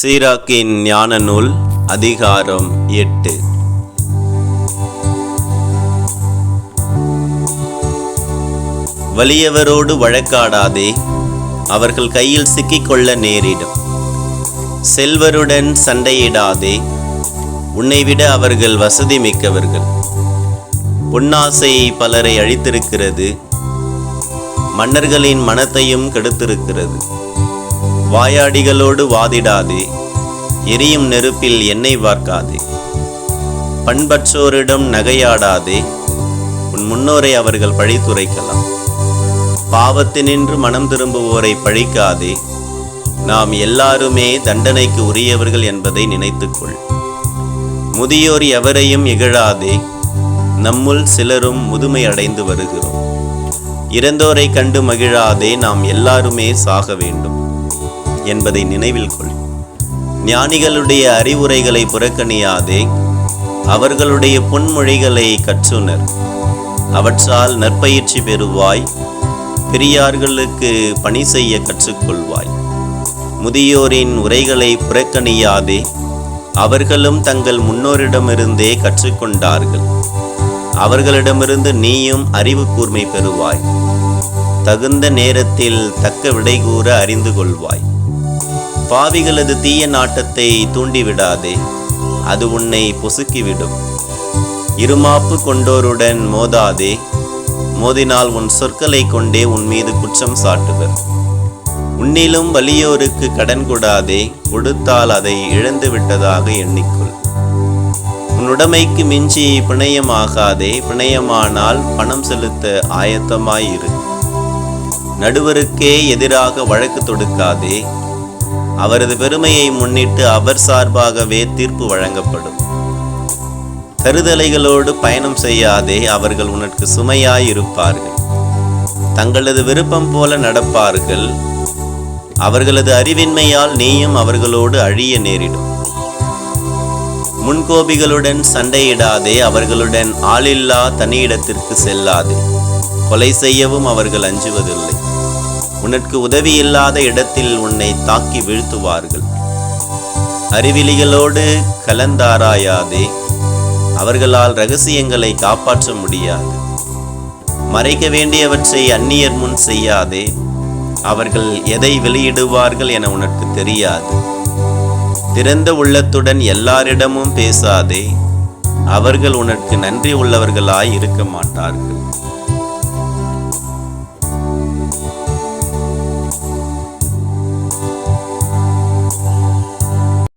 சீராக்கின் ஞான நூல் அதிகாரம் எட்டு. வலியவரோடு வழக்காடாதே அவர்கள் கையில் சிக்கிக்கொள்ள நேரிடும். செல்வருடன் சண்டையிடாதே உன்னை விட அவர்கள் வசதி மிக்கவர்கள். பொன்னாசை பலரை அழித்திருக்கிறது மன்னர்களின் மனத்தையும் கெடுத்திருக்கிறது. வாயாடிகளோடு வாதிடாதே எரியும் நெருப்பில் எண்ணெய் வார்க்காதே. பண்பற்றோரிடம் நகையாடாதே உன் முன்னோரை அவர்கள் பழித்துரைக்கலாம் பாவத்தினின்று மனம் திரும்புவோரை பழிக்காதே நாம் எல்லாருமே தண்டனைக்கு உரியவர்கள் என்பதை நினைத்துக்கொள். முதியோர் எவரையும் இகழாதே நம்முள் சிலரும் முதுமை அடைந்து வருகிறோம். இறந்தோரை கண்டு மகிழாதே நாம் எல்லாருமே சாக வேண்டும். என்பதை நினைவில் கொள். ஞானிகளுடைய அறிவுரைகளை புறக்கணியாதே அவர்களுடைய பொன்மொழிகளை கற்றுணர். அவற்றால் நற்பயிற்சி பெறுவாய் பெரியார்களுக்கு பணி செய்ய கற்றுக்கொள்வாய். முதியோரின் உரைகளை புறக்கணியாதே அவர்களும் தங்கள் முன்னோரிடமிருந்தே கற்றுக்கொண்டார்கள். அவர்களிடமிருந்து நீயும் அறிவு கூர்மை பெறுவாய். தகுந்த நேரத்தில் தக்க விடை கூற அறிந்து கொள்வாய். பாவிகளது தீய நாட்டத்தை தூண்டிவிடாதே அது உன்னை பொசுக்கிவிடும். இருமாப்பு கொண்டோருடன் மோதாதே மோதினால் உன் சொற்களை கொண்டே உன் மீது குற்றம் சாட்டுவர். உன்னிலும் வலியோருக்கு கடன் கொடாதே கொடுத்தால் அதை இழந்து விட்டதாக எண்ணிக்கொள். உன் உடைமைக்கு மிஞ்சி பிணையமாகாதே பிணையமானால் பணம் செலுத்த ஆயத்தமாயிரு நடுவருக்கே எதிராக வழக்கு தொடுக்காதே அவரது பெருமையை முன்னிட்டு அவர் சார்பாகவே தீர்ப்பு வழங்கப்படும். கருதலைகளோடு பயணம் செய்யாதே அவர்கள் உனக்கு சுமையாயிருப்பார்கள். தங்களது விருப்பம் போல நடப்பார்கள். அவர்களது அறிவின்மையால் நீயும் அவர்களோடு அழிய நேரிடும். முன்கோபிகளுடன் சண்டையிடாதே அவர்களுடன் ஆளில்லா தனியிடத்திற்கு செல்லாதே. கொலை செய்யவும் அவர்கள் அஞ்சுவதில்லை. உனக்கு உதவி இல்லாத இடத்தில் உன்னை தாக்கி வீழ்த்துவார்கள். அறிவிலிகளோடு கலந்தாராயாதே அவர்களால் ரகசியங்களை காப்பாற்ற முடியாது. மறைக்க வேண்டியவற்றை அந்நியர் முன் செய்யாதே அவர்கள் எதை வெளியிடுவார்கள் என உனக்கு தெரியாது. திறந்த உள்ளத்துடன் எல்லாரிடமும் பேசாதே அவர்கள் உனக்கு நன்றி உள்ளவர்களாய் இருக்க மாட்டார்கள்.